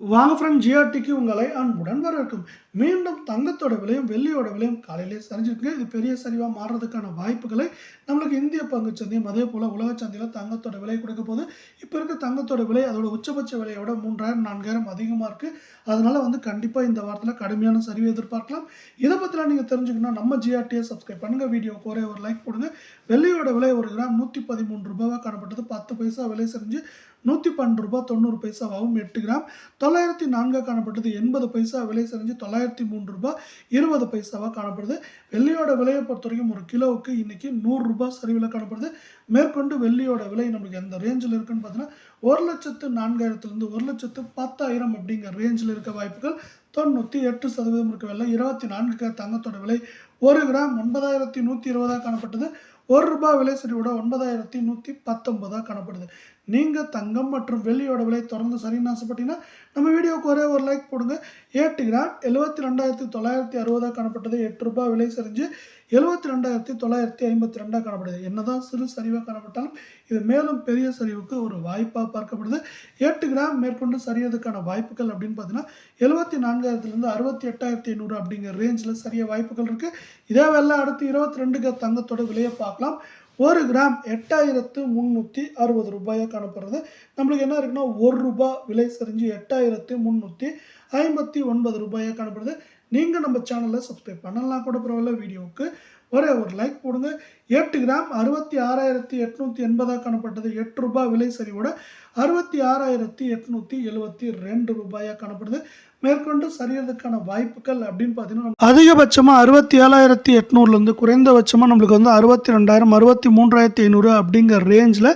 வாங்க ஃப்ரெண்ட் ஜிஆர்டிக்கு உங்களை அன்புடன் வரவேற்கும். மீண்டும் தங்கத்தோட விலையும் வெள்ளியோட விலையும் காலையிலே சரிஞ்சிருக்கு இது பெரிய சரிவாக மாறுறதுக்கான வாய்ப்புகளை நம்மளுக்கு இந்திய பங்கு சந்தையும் அதே போல் உலக சந்தையில் தங்கத்தோட விலை கொடுக்க போது இப்போ இருக்க தங்கத்தோட விலை அதோட உச்சபட்ச விலையோட மூன்றாயிரம் நான்காயிரம் அதிகமாக இருக்குது அதனால் வந்து கண்டிப்பாக இந்த வாரத்தில் கடுமையான சரிவை எதிர்பார்க்கலாம். இதை பற்றிலாம் நீங்கள் தெரிஞ்சுக்கணும் நம்ம ஜிஆர்டியை சப்ஸ்கிரைப் பண்ணுங்கள் வீடியோ ஒரே ஒரு லைக் போடுங்க. வெள்ளியோட விலை ஒரு கிராம் நூற்றி பதிமூணு ரூபாவாக காணப்பட்டது. பத்து பைசா விலை செஞ்சு நூற்றி பன்னெண்டு ரூபா தொண்ணூறு பைசாவாகவும் எட்டு கிராம். தொள்ளாயிரத்தி நான்காக காணப்பட்டது எண்பது பைசா விலை செஞ்சு தொள்ளாயிரத்தி மூன்று ரூபாய் இருபது பைசாவாக காணப்படுது. வெள்ளியோட விலையை பொறுத்த வரைக்கும் ஒரு கிலோவுக்கு இன்றைக்கி நூறுரூபா சரிவில் காணப்படுது. மேற்கொண்டு வெள்ளியோட விலை நம்மளுக்கு எந்த ரேஞ்சில் இருக்குன்னு பார்த்தீங்கன்னா ஒரு லட்சத்து நான்காயிரத்துலேருந்து ஒரு லட்சத்து பத்தாயிரம் அப்படிங்கிற ரேஞ்சில் இருக்க வாய்ப்புகள் தொண்ணூற்றி எட்டு சதவீதம் இருக்க விலை இருபத்தி நான்கு தங்கத்தோட விலை ஒரு கிராம் ஒன்பதாயிரத்தி நூற்றி இருபதாக காணப்பட்டது. ஒரு ரூபாய் விலை சரிவோட ஒன்பதாயிரத்தி நூற்றி பத்தொன்பதாக காணப்படுது. நீங்கள் தங்கம் மற்றும் வெள்ளியோட விலை தொடர்ந்து சரின்னு ஆசைப்பட்டீங்கன்னா நம்ம வீடியோக்கு ஒரே ஒரு லைக் போடுங்க. எட்டு கிராம் எழுபத்தி ரெண்டாயிரத்தி தொள்ளாயிரத்தி அறுபதாக காணப்பட்டது. எட்டு ரூபாய் விலை சரிஞ்சு எழுபத்தி ரெண்டாயிரத்தி தொள்ளாயிரத்தி ஐம்பத்தி ரெண்டாக காணப்படுது. என்னதான் சிறு சரிவாக காணப்பட்டாலும் இது மேலும் பெரிய சரிவுக்கு ஒரு வாய்ப்பாக பார்க்கப்படுது. எட்டு கிராம் மேற்கொண்டு சரியதுக்கான வாய்ப்புகள் அப்படின்னு பார்த்தீங்கன்னா எழுபத்தி நான்கு நாற்பதாயிரத்துலேருந்து அறுபத்தி எட்டாயிரத்தி ஐநூறு அப்படிங்கிற ரேஞ்சில் சரிய வாய்ப்புகள் இருக்குது இதே வேலை அடுத்து இருபத்தி ரெண்டுக்கு தங்கத்தோட விலையை பார்க்கலாம். ஒரு கிராம் எட்டாயிரத்து முந்நூற்றி அறுபது ரூபாயாக காணப்படுறது. நம்மளுக்கு என்ன இருக்குன்னா ஒரு ரூபாய் விலை சரிஞ்சு எட்டாயிரத்து முந்நூற்றி ஐம்பத்தி ஒன்பது ரூபாயாக காணப்படுது. நீங்கள் நம்ம சேனலில் சப்ஸ்கிரைப் பண்ணலாம் கூட பரவாயில்ல வீடியோவுக்கு ஒரே ஒரு லைக் போடுங்க. எட்டு கிராம் அறுபத்தி ஆறாயிரத்தி எட்நூற்றி எண்பதாக காணப்பட்டது. எட்டு ரூபாய் விலை சரிவோட அறுபத்தி ஆறாயிரத்தி எட்நூற்றி எழுபத்தி ரெண்டு ரூபாயாக காணப்படுது. மேற்கொண்டு சரியறதுக்கான வாய்ப்புகள் அப்படின்னு பார்த்தீங்கன்னா அதிகபட்சமாக அறுபத்தி ஏழாயிரத்தி எட்நூறுலேருந்து குறைந்தபட்சமாக நம்மளுக்கு வந்து அறுபத்தி ரெண்டாயிரம் அறுபத்தி மூன்றாயிரத்தி ஐநூறு அப்படிங்கிற ரேஞ்சில்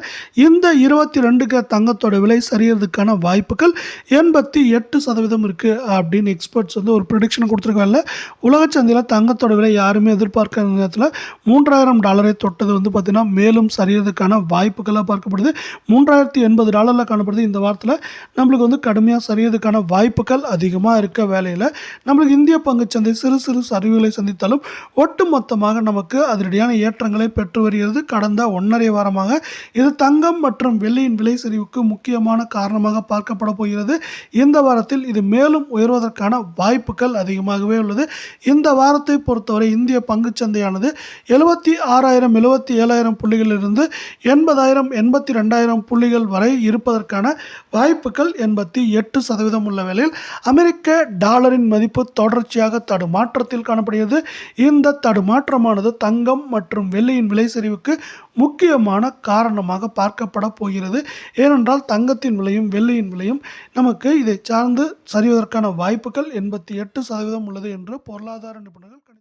இந்த இருபத்தி ரெண்டுக்கு தங்கத்தோட விலை சரியறதுக்கான வாய்ப்புகள் எண்பத்தி எட்டு சதவீதம் இருக்குது அப்படின்னு எக்ஸ்பர்ட்ஸ் வந்து ஒரு ப்ரிடிக்ஷன் கொடுத்துருக்காங்க. உலக சந்தையில் தங்கத்தோட விலை யாருமே எதிர்பார்க்காத நேரத்தில் மூன்றாயிரம் டாலர் தொட்டது வந்து பார்த்திங்கன்னா மேலும் சரியறதுக்கான வாய்ப்புகளாக பார்க்கப்படுது. மூன்றாயிரத்தி எண்பது டாலரில் காணப்படுது இந்த வாரத்தில். நம்மளுக்கு வந்து கடுமையாக சரியறதுக்கான வாய்ப்புகள் அதிகமாக இருக்க வேலையில். நம்மளுக்கு இந்திய பங்குச்சந்தை சிறு சிறு சரிவுகளை சந்தித்தாலும் ஒட்டுமொத்தமாக நமக்கு அதிரடியான ஏற்றங்களை பெற்று வருகிறது. கடந்த ஒன்றரை வாரமாக இது தங்கம் மற்றும் வெள்ளியின் விலை சரிவுக்கு முக்கியமான காரணமாக பார்க்கப்பட போகிறது. இந்த வாரத்தில் இது மேலும் உயர்வதற்கான வாய்ப்புகள் அதிகமாகவே உள்ளது. இந்த வாரத்தை பொறுத்தவரை இந்திய பங்குச்சந்தையானது எழுபத்தி ஆறாயிரம் எழுபத்தி ஏழாயிரம் புள்ளிகளிலிருந்து எண்பதாயிரம் எண்பத்தி ரெண்டாயிரம் புள்ளிகள் வரை இருப்பதற்கான வாய்ப்புகள் எண்பத்தி எட்டு சதவீதம் உள்ள வேளையில் அமெரிக்க அமெரிக்க டாலரின் மதிப்பு தொடர்ச்சியாக தடுமாற்றத்தில் காணப்படுகிறது. இந்த தடுமாற்றமானது தங்கம் மற்றும் வெள்ளியின் விலை சரிவுக்கு முக்கியமான காரணமாக பார்க்கப்பட போகிறது. ஏனென்றால் தங்கத்தின் விலையும் வெள்ளியின் விலையும் நமக்கு இதை சார்ந்து சரிவதற்கான வாய்ப்புகள் எண்பத்தி எட்டு சதவீதம் உள்ளது என்று பொருளாதார நிபுணர்கள்